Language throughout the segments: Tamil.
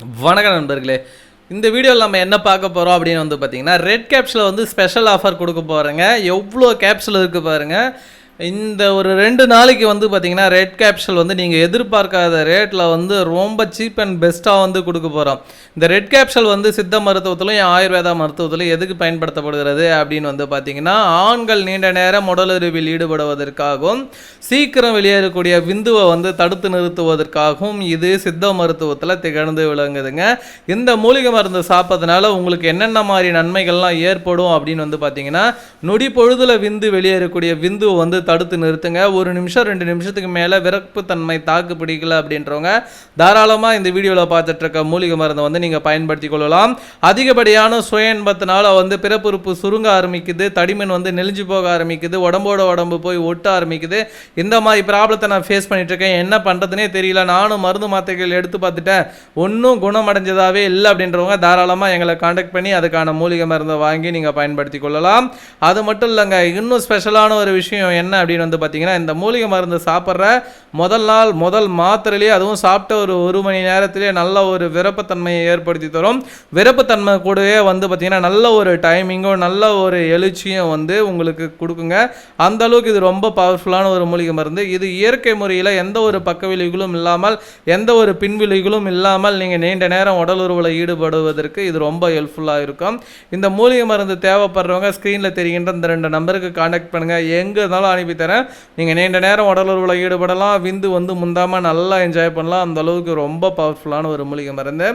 வணக்கம் நண்பர்களே. இந்த வீடியோவில் நம்ம என்ன பார்க்க போகிறோம் அப்படின்னு வந்து பார்த்தீங்கன்னா ரெட் கேப்ஸில் வந்து ஸ்பெஷல் ஆஃபர் கொடுக்க போகிறேங்க எவ்வளோ கேப்ஸில் இருக்குது பாருங்கள் இந்த ஒரு ரெண்டு நாளைக்கு வந்து பார்த்தீங்கன்னா ரெட் கேப்சல் வந்து நீங்கள் எதிர்பார்க்காத ரேட்டில் வந்து ரொம்ப சீப் அண்ட் பெஸ்ட்டாக வந்து கொடுக்க போகிறோம் இந்த ரெட் கேப்சல் வந்து சித்த மருத்துவத்திலும் ஆயுர்வேதா மருத்துவத்திலும் எதுக்கு பயன்படுத்தப்படுகிறது அப்படின்னு வந்து பார்த்தீங்கன்னா ஆண்கள் நீண்ட நேரம் உடலுறவில் ஈடுபடுவதற்காகவும் சீக்கிரம் வெளியேறக்கூடிய விந்துவை வந்து தடுத்து நிறுத்துவதற்காகவும் இது சித்த மருத்துவத்தில் திகழ்ந்து விளங்குதுங்க. இந்த மூலிகை மருந்து சாப்பிட்றதுனால உங்களுக்கு என்னென்ன மாதிரி நன்மைகள்லாம் ஏற்படும் அப்படின்னு வந்து பார்த்தீங்கன்னா நொடி பொழுதில் விந்து வெளியேறக்கூடிய விந்துவை வந்து தடுத்து நிறுத்துங்க. ஒரு நிமிஷம் ரெண்டு நிமிஷத்துக்கு மேலே விறப்புத்தன்மை தாக்கு பிடிக்கல அப்படின்றவங்க தாராளமாக இந்த வீடியோவில் பார்த்துட்டு இருக்க மூலிகை மருந்தை வந்து நீங்கள் பயன்படுத்தி கொள்ளலாம். அதிகப்படியான சுய இன்பத்தினால வந்து பிறப்புறுப்பு சுருங்க ஆரம்பிக்குது தடிமன் வந்து நெளிஞ்சு போக ஆரம்பிக்குது உடம்போட உடம்பு போய் ஒட்ட ஆரம்பிக்குது. இந்த மாதிரி ப்ராப்ளத்தை நான் ஃபேஸ் பண்ணிகிட்ருக்கேன் என்ன பண்ணுறதுனே தெரியல. நானும் மருந்து மாத்திரைகள் எடுத்து பார்த்துட்டேன். ஒன்றும் குணமடைஞ்சதாகவே இல்லை அப்படின்றவங்க தாராளமாக எங்களை காண்டாக்ட் பண்ணி அதுக்கான மூலிகை மருந்தை வாங்கி நீங்கள் பயன்படுத்தி கொள்ளலாம். அது மட்டும் இல்லைங்க இன்னும் ஸ்பெஷலான ஒரு விஷயம் என்ன அப்படின்னு வந்து பார்த்தீங்கன்னா இந்த மூலிகை மருந்து சாப்பிட்ற முதல் நாள் முதல் மாத்திரையிலேயே அதுவும் சாப்பிட்ட ஒரு ஒரு மணி நேரத்திலே நல்ல ஒரு விருப்பத்தன்மையை ஏற்படுத்தி தரும். விருப்பத்தன்மை கூடவே வந்து பார்த்தீங்கன்னா நல்ல ஒரு டைமிங்கும் நல்ல ஒரு எழுச்சியும் வந்து உங்களுக்கு கொடுக்குங்க. அந்த அளவுக்கு இது ரொம்ப பவர்ஃபுல்லான ஒரு மூலிகை மருந்து. இது இயற்கை முறையில் எந்த ஒரு பக்க விளைவுகளும் இல்லாமல் எந்த ஒரு பின்விளைவுகளும் இல்லாமல் நீங்கள் நீண்ட நேரம் உடல் உறவில் ஈடுபடுவதற்கு இது ரொம்ப ஹெல்ப்ஃபுல்லாக இருக்கும். இந்த மூலிகை மருந்து தேவைப்படுறவங்க ஸ்க்ரீனில் தெரிகின்ற இந்த ரெண்டு நம்பருக்கு காண்டாக்ட் பண்ணுங்கள் எங்கே இருந்தாலும் அனுப்பி தரேன் நீங்கள் நீண்ட நேரம் உடலுறவில் ஈடுபடலாம். விந்து வந்து முந்தாமல் நல்லா என்ஜாய் பண்ணலாம். அந்த அளவுக்கு ரொம்ப பவர்ஃபுல்லான ஒரு மூலிகை மருந்து.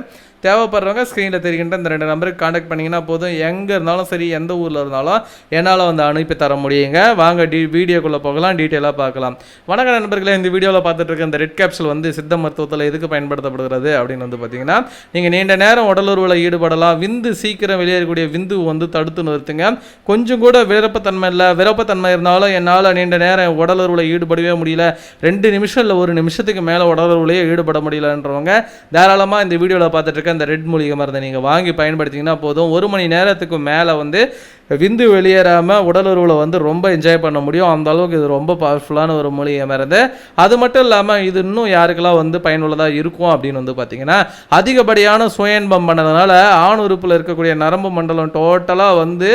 தேவைப்படுறவங்க ஸ்க்ரீனில் தெரிகின்ற இந்த ரெண்டு நம்பருக்கு காண்டாக்ட் பண்ணிங்கன்னா போதும். எங்கே இருந்தாலும் சரி எந்த ஊரில் இருந்தாலும் என்னால் வந்து அனுப்பி தர முடியுங்க. வாங்க டி வீடியோக்குள்ளே போகலாம் டீட்டெயிலாக பார்க்கலாம். வணக்க நண்பர்களே இந்த வீடியோவில் பார்த்துட்டு இருக்க இந்த ரெட் கேப்சூல் வந்து சித்த மருத்துவத்தில் எதுக்கு பயன்படுத்தப்படுகிறது அப்படின்னு வந்து பார்த்தீங்கன்னா நீங்கள் நீண்ட நேரம் உடலுறவில் ஈடுபடலாம். விந்து சீக்கிரம் வெளியேறக்கூடிய விந்து வந்து தடுத்து நிறுத்துங்க. கொஞ்சம் கூட விருப்பத்தன்மை இல்லை விருப்பத்தன்மை இருந்தாலும் என்னால் நீண்ட நேரம் உடலுறவில் ஈடுபடவே முடியல. ரெண்டு நிமிஷம் இல்லை ஒரு நிமிஷத்துக்கு மேலே உடலுறவுலையே ஈடுபட முடியலன்றவங்க தாராளமாக இந்த வீடியோவில் பார்த்துட்டு இருக்க இந்த ரெட் மூலிகை மருந்தை நீங்கள் வாங்கி பயன்படுத்திங்கன்னா போதும். ஒரு மணி நேரத்துக்கு மேலே வந்து விந்து வெளியேறாமல் உடலுறவில் வந்து ரொம்ப என்ஜாய் பண்ண முடியும். அந்த அளவுக்கு இது ரொம்ப பவர்ஃபுல்லான ஒரு மூலிகை மருந்து. அது மட்டும் இல்லாமல் இது இன்னும் யாருக்கெல்லாம் வந்து பயனுள்ளதாக இருக்கும் அப்படின்னு வந்து பார்த்தீங்கன்னா அதிகப்படியான சுயன்பம் பண்ணதுனால ஆண் உறுப்பில் இருக்கக்கூடிய நரம்பு மண்டலம் டோட்டலாக வந்து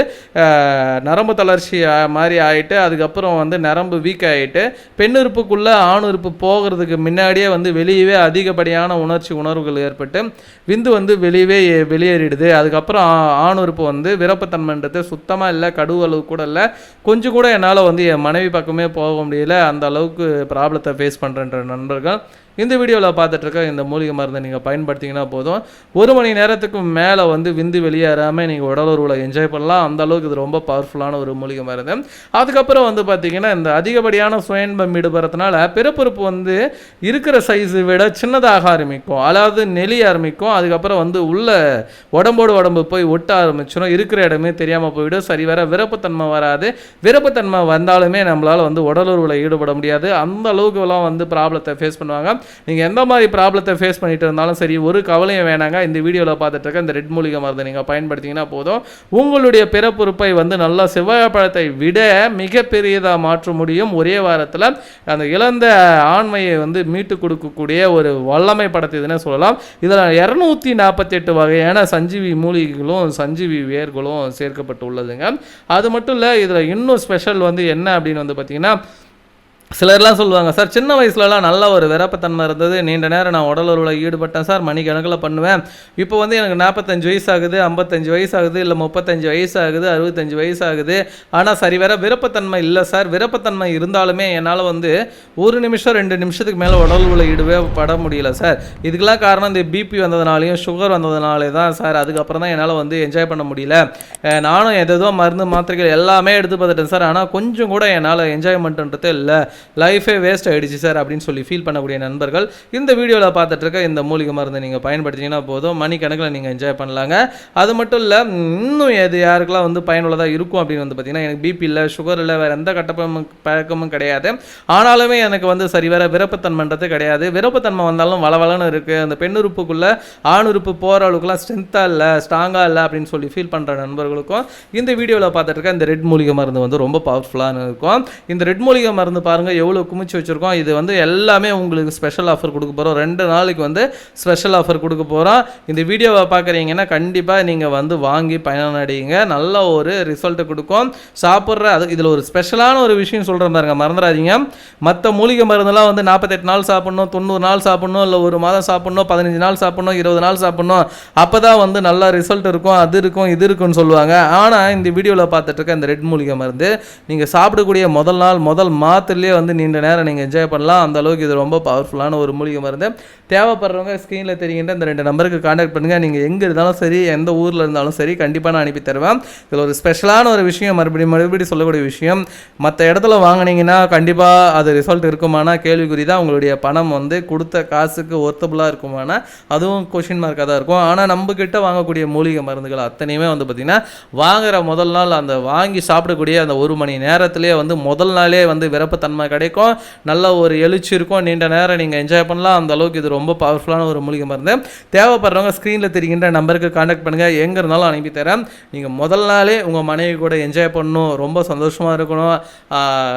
நரம்பு தளர்ச்சி மாதிரி ஆகிட்டு அதுக்கப்புறம் வந்து நரம்பு வீக் ஆகிட்டு பெண் உறுப்புக்குள்ளே ஆண் உறுப்பு போகிறதுக்கு முன்னாடியே வந்து வெளியவே அதிகப்படியான உணர்ச்சி உணர்வுகள் ஏற்பட்டு விந்து வந்து வெளியவே வெளியேறிடுது. அதுக்கப்புறம் ஆ- ஆண் உறுப்பு வந்து விரப்பத்தன்மைன்றது சுத்தமாக இல்லை கடுவு அளவு கூட இல்லை. கொஞ்சம் கூட என்னால் வந்து என் மனைவி பக்கமே போக முடியல. அந்த அளவுக்கு ப்ராப்ளத்தை ஃபேஸ் பண்ணுறன்ற நண்பர்கள். இந்த வீடியோவில் பார்த்துட்ருக்க இந்த மூலிகை மருந்தை நீங்கள் பயன்படுத்திங்கன்னா போதும். ஒரு மணி நேரத்துக்கு மேலே வந்து விந்து வெளியேறாமல் நீங்கள் உடலுறவில் என்ஜாய் பண்ணலாம். அந்த அளவுக்கு இது ரொம்ப பவர்ஃபுல்லான ஒரு மூலிகை மருந்து. அதுக்கப்புறம் வந்து பார்த்திங்கன்னா இந்த அதிகப்படியான சுயன்பம் ஈடுபடுறதுனால பிறப்புறுப்பு வந்து இருக்கிற சைஸை விட சின்னதாக ஆரம்பிக்கும். அதாவது நெளிய ஆரம்பிக்கும். அதுக்கப்புறம் வந்து உள்ள உடம்போடு உடம்பு போய் ஒட்ட ஆரம்பிச்சிடும் இருக்கிற இடமே தெரியாமல் போயிடும். சரி வர விருப்பத்தன்மை வராது. விருப்பத்தன்மை வந்தாலுமே நம்மளால் வந்து உடலுறவில் ஈடுபட முடியாது. அந்த அளவுக்குலாம் வந்து ப்ராப்ளத்தை ஃபேஸ் பண்ணுவாங்க. நீங்கள் எந்த மாதிரி ப்ராப்ளத்தை ஃபேஸ் பண்ணிட்டு இருந்தாலும் சரி ஒரு கவலையும் வேணாங்க. இந்த வீடியோவில் பார்த்துட்டு இருக்க இந்த ரெட் மூலிகை மருந்தை நீங்கள் பயன்படுத்திங்கன்னா போதும். உங்களுடைய பிறப்புறுப்பை வந்து நல்லா செவ்வாய்ப்பழத்தை விட மிகப்பெரியதாக மாற்ற முடியும். ஒரே வாரத்தில் அந்த இழந்த ஆண்மையை வந்து மீட்டு கொடுக்கக்கூடிய ஒரு வல்லமை படத்துதுன்னு சொல்லலாம். இதில் இரநூத்தி நாற்பத்தெட்டு வகையான சஞ்சீவி மூலிகைகளும் சஞ்சீவி வேர்களும் சேர்க்கப்பட்டு உள்ளதுங்க அது மட்டும் இல்லை இதில் இன்னும் ஸ்பெஷல் வந்து என்ன அப்படின்னு வந்து பார்த்தீங்கன்னா சிலர்லாம் சொல்லுவாங்க சார் சின்ன வயசுலலாம் நல்ல ஒரு விரப்பத்தன்மை இருந்தது. நீண்ட நேரம் நான் உடல் உறவில் ஈடுபட்டேன் சார். மணிக்கணக்கில் பண்ணுவேன். இப்போ வந்து எனக்கு நாற்பத்தஞ்சு வயசு ஆகுது ஐம்பத்தஞ்சு வயசு ஆகுது இல்லை முப்பத்தஞ்சு வயசு ஆகுது அறுபத்தஞ்சு வயசு ஆகுது ஆனால் சரி வேற விருப்பத்தன்மை இல்லை சார். விருப்பத்தன்மை இருந்தாலுமே என்னால் வந்து ஒரு நிமிஷம் ரெண்டு நிமிஷத்துக்கு மேலே உடல் உள்ள ஈடுவே பட முடியல சார். இதுக்கெல்லாம் காரணம் இந்த பிபி வந்ததுனாலையும் சுகர் வந்ததுனாலே தான் சார். அதுக்கப்புறம் தான் என்னால் வந்து என்ஜாய் பண்ண முடியல. நானும் எதோ மருந்து மாத்திரைகள் எல்லாமே எடுத்து பார்த்துட்டேன் சார். ஆனால் கொஞ்சம் கூட என்னால் என்ஜாய்மெண்ட்டுன்றது இல்லை. லைஃபே வேஸ்ட் ஆகிடுச்சு சார் அப்படின்னு சொல்லி ஃபீல் பண்ணக்கூடிய நண்பர்கள் இந்த வீடியோவில் பார்த்துட்டு இருக்க இந்த மூலிகை மருந்து நீங்கள் பயன்படுத்திங்கன்னா போதும். மணிக்கணக்கில் நீங்கள் என்ஜாய் பண்ணலாங்க. அது மட்டும் இல்லை இன்னும் எது யாருக்கெல்லாம் வந்து பயனுள்ளதாக இருக்கும் அப்படின்னு வந்து பார்த்தீங்கன்னா எனக்கு பிபி இல்லை சுகர் இல்லை வேறு எந்த கட்டப்பமும் பழக்கமும் கிடையாது. ஆனாலுமே எனக்கு வந்து சரி வர விருப்பத்தன்மைன்றது கிடையாது. விருப்பத்தன்மை வந்தாலும் வளவலன்னு இருக்குது அந்த பெண்ணுறுப்புக்குள்ளே ஆணுறுப்பு போகிற அளவுக்குலாம் ஸ்ட்ரென்த்தாக இல்லை ஸ்ட்ராங்காக இல்லை அப்படின்னு சொல்லி ஃபீல் பண்ணுற நண்பர்களுக்கும் இந்த வீடியோவில் பார்த்துட்டு இருக்க இந்த ரெட் மூலிகை மருந்து வந்து ரொம்ப பவர்ஃபுல்லாக இருக்கும். இந்த ரெட் மூலிகை மருந்து பாருங்கள் பாருங்கள் எவ்வளோ குமிச்சு வச்சுருக்கோம் இது வந்து எல்லாமே உங்களுக்கு ஸ்பெஷல் ஆஃபர் கொடுக்க போகிறோம் ரெண்டு நாளைக்கு வந்து ஸ்பெஷல் ஆஃபர் கொடுக்க போகிறோம் இந்த வீடியோவை பார்க்குறீங்கன்னா கண்டிப்பாக நீங்கள் வந்து வாங்கி பயனடையுங்க நல்ல ஒரு ரிசல்ட்டு கொடுக்கும். சாப்பிட்ற அது இதில் ஒரு ஸ்பெஷலான ஒரு விஷயம் சொல்கிறேன் பாருங்க மறந்துடாதீங்க. மற்ற மூலிகை மருந்தெல்லாம் வந்து நாற்பத்தெட்டு நாள் சாப்பிட்ணும் தொண்ணூறு நாள் சாப்பிட்ணும் இல்லை ஒரு மாதம் சாப்பிட்ணும் பதினஞ்சு நாள் சாப்பிட்ணும் இருபது நாள் சாப்பிட்ணும். அப்போ தான் வந்து நல்லா ரிசல்ட் இருக்கும் அது இருக்கும் இது இருக்கும்னு சொல்லுவாங்க. ஆனால் இந்த வீடியோவில் பார்த்துட்டு இருக்க இந்த ரெட் மூலிகை மருந்து நீங்கள் சாப்பிடக்கூடிய முதல் நாள் முதல் மாத்திரையே வந்து நீண்ட நேரம் நீங்கள் என்ஜாய் பண்ணலாம். அந்த அளவுக்கு இது ரொம்ப பவர்ஃபுல்லான ஒரு மூலிகை மருந்து. தேவைப்படுறவங்க ஸ்க்ரீனில் தெரிகின்ற இந்த ரெண்டு நம்பருக்கு காண்டாக்ட் பண்ணுங்கள் நீங்கள் எங்கே இருந்தாலும் சரி எந்த ஊரில் இருந்தாலும் சரி கண்டிப்பாக நான் அனுப்பி தருவேன். இதில் ஒரு ஸ்பெஷலான ஒரு விஷயம் மறுபடியும் மறுபடியும் சொல்லக்கூடிய விஷயம். மற்ற இடத்துல வாங்கினீங்கன்னா கண்டிப்பாக அது ரிசல்ட் இருக்குமானா கேள்விக்குறி தான். உங்களுடைய பணம் வந்து கொடுத்த காசுக்கு ஒர்த்தபுளாக இருக்குமானா அதுவும் கொஷின் மார்க்காக தான் இருக்கும். ஆனால் நம்ம வாங்கக்கூடிய மூலிகை மருந்துகள் அத்தனையுமே வந்து பார்த்திங்கன்னா வாங்குற முதல் நாள் அந்த வாங்கி சாப்பிடக்கூடிய அந்த ஒரு மணி நேரத்திலே வந்து முதல் நாளே வந்து விரப்பத்தன்மை கிடைக்கும். நல்ல ஒரு எழுச்சி இருக்கும். நீண்ட நேரம் நீங்கள் என்ஜாய் பண்ணலாம். அந்த அளவுக்கு இது ரொம்ப பவர்ஃபுல்லான ஒரு மூலிகை மருந்து. தேவைப்படுறவங்க ஸ்க்ரீனில் தெரிகின்ற நம்பருக்கு காண்டாக்ட் பண்ணுங்கள் எங்கே இருந்தாலும் அனுப்பி தரேன். நீங்கள் முதல் நாளே உங்கள் மனைவி கூட என்ஜாய் பண்ணணும். ரொம்ப சந்தோஷமாக இருக்கணும்.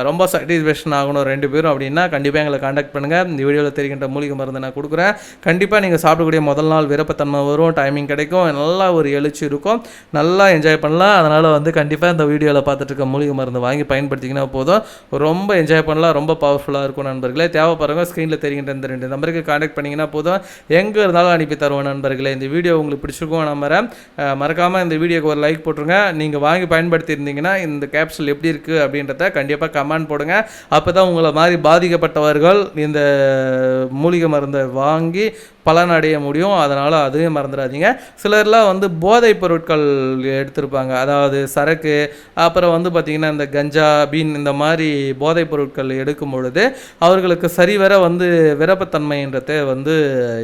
ரொம்ப சாட்டிஸ்ஃபேக்ஷன் ஆகணும் ரெண்டு பேரும் அப்படின்னா கண்டிப்பாக எங்களை காண்டாக்ட் பண்ணுங்கள் இந்த வீடியோவில் தெரிகின்ற மூலிகை மருந்து நான் கொடுக்குறேன். கண்டிப்பாக நீங்கள் சாப்பிடக்கூடிய முதல் நாள் விருப்பத்தன்மை வரும். டைமிங் கிடைக்கும். நல்லா ஒரு எழுச்சி இருக்கும். நல்லா என்ஜாய் பண்ணலாம். அதனால் வந்து கண்டிப்பாக இந்த வீடியோவில் பார்த்துட்டு இருக்க மூலிகை மருந்து வாங்கி பயன்படுத்திங்கன்னா போதும். ரொம்ப என்ஜாய் பண்ண பண்ணலாம். ரொம்ப பவர்ஃபுல்லாக இருக்கும் நண்பர்களே. தேவைப்படுறவங்க ஸ்க்ரீனில் தெரிகின்ற இந்த ரெண்டு நம்பருக்கு காண்டாக்ட் பண்ணிங்கன்னா போதும். எங்கே இருந்தாலும் அனுப்பி தருவோம் நண்பர்களே. இந்த வீடியோ உங்களுக்கு பிடிச்சிருக்கும் நம்பரை மறக்காமல் இந்த வீடியோக்கு ஒரு லைக் போட்டுருங்க. நீங்கள் வாங்கி பயன்படுத்தியிருந்தீங்கன்னா இந்த கேப்சூல் எப்படி இருக்குது அப்படின்றத கண்டிப்பாக கமெண்ட் போடுங்க. அப்போ தான் உங்களை மாதிரி பாதிக்கப்பட்டவர்கள் இந்த மூலிகை மருந்தை வாங்கி பலனடைய முடியும். அதனால் அதுவே மறந்துடாதீங்க. சிலர்லாம் வந்து போதைப் பொருட்கள் எடுத்திருப்பாங்க. அதாவது சரக்கு அப்புறம் வந்து பார்த்திங்கன்னா இந்த கஞ்சா பீன் இந்த மாதிரி போதைப் பொருட்கள் எடுக்கும் பொழுது அவர்களுக்கு சரிவர வந்து விரப்பத்தன்மைன்றதே வந்து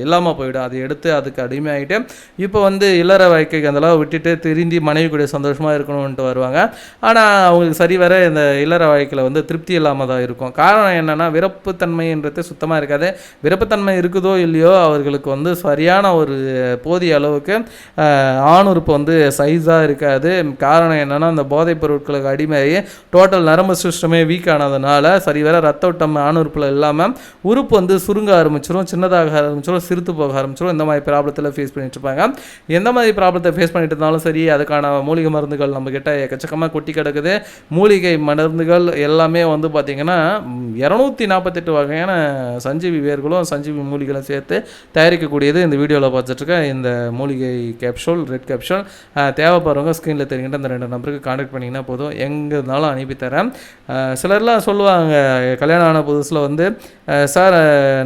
இல்லாமல் போயிடும். அது எடுத்து அதுக்கு அடிமையாகிட்டு இப்போ வந்து இல்லற வாழ்க்கைக்கு அதெல்லாம் விட்டுட்டு திருந்தி மனைவி கூட சந்தோஷமாக இருக்கணும்ன்ட்டு வருவாங்க. ஆனால் அவங்களுக்கு சரிவர இந்த இல்லற வாழ்க்கையில் வந்து திருப்தி இல்லாமல் தான் இருக்கும். காரணம் என்னென்னா விரப்புத்தன்மைன்றது சுத்தமாக இருக்காது. விரப்புத்தன்மை இருக்குதோ இல்லையோ அவர்களுக்கு வந்து சரியான ஒரு போதிய அளவுக்கு ஆணுறுப்பு வந்து சைஸாக இருக்காது. காரணம் என்னென்னா அந்த போதைப் பொருட்களுக்கு அடிமையாகி டோட்டல் நரம்பு சிஸ்டமே வீக் ஆனதுனால சரிவர ரத்த ஓட்டம் ஆணுறுப்பில் இல்லாமல் உறுப்பு வந்து சுருங்க ஆரம்பிச்சிடும் சின்னதாக ஆரம்பிச்சிடும் சிறுத்து போக ஆரம்பிச்சிடும் இந்த மாதிரி ப்ராப்ளத்தில் ஃபேஸ் பண்ணிட்டு இருப்பாங்க. எந்த மாதிரி ப்ராப்ளத்தை ஃபேஸ் பண்ணிட்டு இருந்தாலும் சரி அதுக்கான மூலிகை மருந்துகள் நம்மக்கிட்ட எக்கச்சக்கமாக கொட்டி கிடக்குது. மூலிகை மருந்துகள் எல்லாமே வந்து பார்த்திங்கன்னா இரநூத்தி நாற்பத்தெட்டு வகையான சஞ்சீவி வேர்களும் சஞ்சீவி மூலிகளும் சேர்த்து தயாரிக்கக்கூடியது இந்த வீடியோவில் பார்த்துட்ருக்க இந்த மூலிகை கேப்சூல் ரெட் கேப்சூல் தேவைப்படுறவங்க ஸ்க்ரீனில் தெரிகின்ற இந்த ரெண்டு நம்பருக்கு காண்டாக்ட் பண்ணிங்கன்னா போதும். எங்கே இருந்தாலும் அனுப்பி தரேன். சிலர்லாம் சொல்லுவாங்க கல்யாணம் ஆன புதுசில் வந்து சார்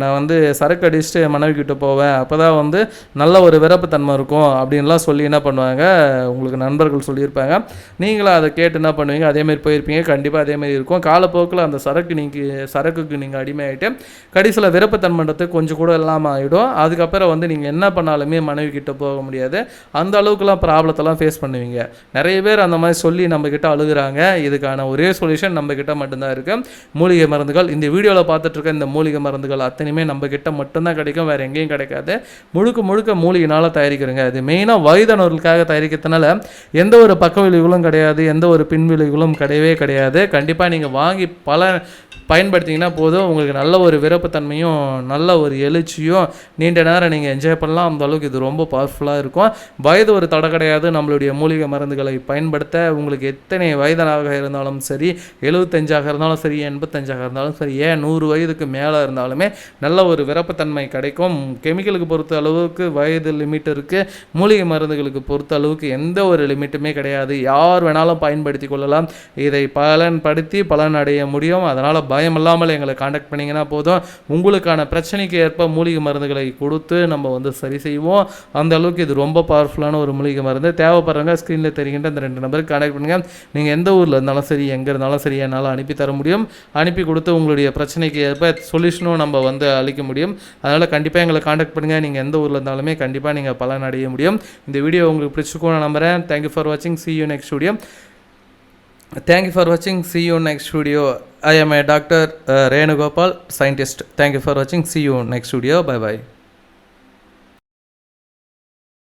நான் வந்து சரக்கு அடிச்சுட்டு மனைவி கிட்ட போவேன். அப்போ தான் வந்து நல்ல ஒரு விரப்புத்தன்மை இருக்கும் அப்படின்லாம் சொல்லி என்ன பண்ணுவாங்க? உங்களுக்கு நண்பர்கள் சொல்லியிருப்பாங்க. நீங்களும் அதை கேட்டு என்ன பண்ணுவீங்க? அதேமாரி போயிருப்பீங்க. கண்டிப்பாக அதேமாரி இருக்கும். காலப்போக்கில் அந்த சரக்கு நீங்கள் சரக்குக்கு நீங்கள் அடிமையாயிட்டு கடைசியில் விருப்பத்தன்மைன்றது கொஞ்சம் கூட இல்லாமல் ஆகிடும் அதுக்கப்புறம் வந்து நீங்கள் என்ன பண்ணாலுமே மனைவி கிட்ட போக முடியாது. அந்த அளவுக்குலாம் ப்ராப்ளத்தெல்லாம் ஃபேஸ் பண்ணுவீங்க. நிறைய பேர் அந்த மாதிரி சொல்லி நம்ம அழுகுறாங்க. இதுக்கான ஒரே சொல்யூஷன் நம்மக்கிட்ட மட்டும்தான் இருக்குது மூலிகை மருந்துகள் இந்த வீடியோவில் பார்த்துட்ருக்க இந்த மூலிகை மருந்துகள் அத்தனையுமே நம்ம கிட்ட மட்டும்தான் கிடைக்கும் வேறு எங்கேயும் கிடைக்காது. முழுக்க முழுக்க மூலிகைனால் தயாரிக்கிறோங்க. அது மெயினாக வயதானவர்களுக்காக தயாரிக்கிறதுனால எந்த ஒரு பக்க விளைவுகளும் கிடையாது எந்த ஒரு பின் விளைவுகளும் கிடையவே கிடையாது. கண்டிப்பாக நீங்கள் வாங்கி பல பயன்படுத்திங்கன்னா போதும். உங்களுக்கு நல்ல ஒரு விருப்பத்தன்மையும் நல்ல ஒரு எழுச்சியும் நீண்ட நேரம் நீங்கள் என்ஜாய் பண்ணலாம். அந்த அளவுக்கு இது ரொம்ப பவர்ஃபுல்லாக இருக்கும். வயது ஒரு தடை கிடையாது. நம்மளுடைய மூலிகை மருந்துகளை பயன்படுத்த உங்களுக்கு எத்தனை வயதானாக இருந்தாலும் சரி எழுபத்தஞ்சாக இருந்தாலும் சரி எண்பத்தி இருபத்தஞ்சாக இருந்தாலும் சரி ஏன் நூறு வயதுக்கு மேலே இருந்தாலுமே நல்ல ஒரு விருப்பத்தன்மை கிடைக்கும். கெமிக்கலுக்கு பொறுத்த அளவுக்கு வயது லிமிட் இருக்குது மூலிகை மருந்துகளுக்கு பொறுத்த அளவுக்கு எந்த ஒரு லிமிட்டுமே கிடையாது. யார் வேணாலும் பயன்படுத்தி கொள்ளலாம். இதை பலன்படுத்தி பலன் அடைய முடியும். அதனால் பயம் இல்லாமல் எங்களை காண்டாக்ட் பண்ணிங்கன்னா போதும். உங்களுக்கான பிரச்சனைக்கு ஏற்ப மூலிகை மருந்துகளை கொடுத்து நம்ம வந்து சரி செய்வோம். அந்த அளவுக்கு இது ரொம்ப பவர்ஃபுல்லான ஒரு மூலிகை மருந்து. தேவைப்படுறவங்க ஸ்க்ரீனில் தெரிகின்ற அந்த ரெண்டு நம்பருக்கு காண்டாக்ட் பண்ணுங்கள் நீங்கள் எந்த ஊரில் இருந்தாலும் சரி எங்கே இருந்தாலும் சரி என்னால் அனுப்பி தர முடியும். அனுப்பி கொடுத்து உங்களுடைய பிரச்சனைக்கு ஏற்ப சொல்யூஷனும் நம்ம வந்து அளிக்க முடியும். அதனால் கண்டிப்பாக எங்களை காண்டாக்ட் பண்ணுங்கள் நீங்கள் எந்த ஊரில் இருந்தாலுமே கண்டிப்பாக நீங்கள் பலன் அடைய முடியும். இந்த வீடியோ உங்களுக்கு பிடிச்சிருக்கும் நான் நம்புகிறேன் தேங்க்யூ ஃபார் வாட்சிங் see you next video thank you for வாட்சிங் see you next next I am a doctor Renugopal scientist thank you for வாட்சிங் see you next See bye bye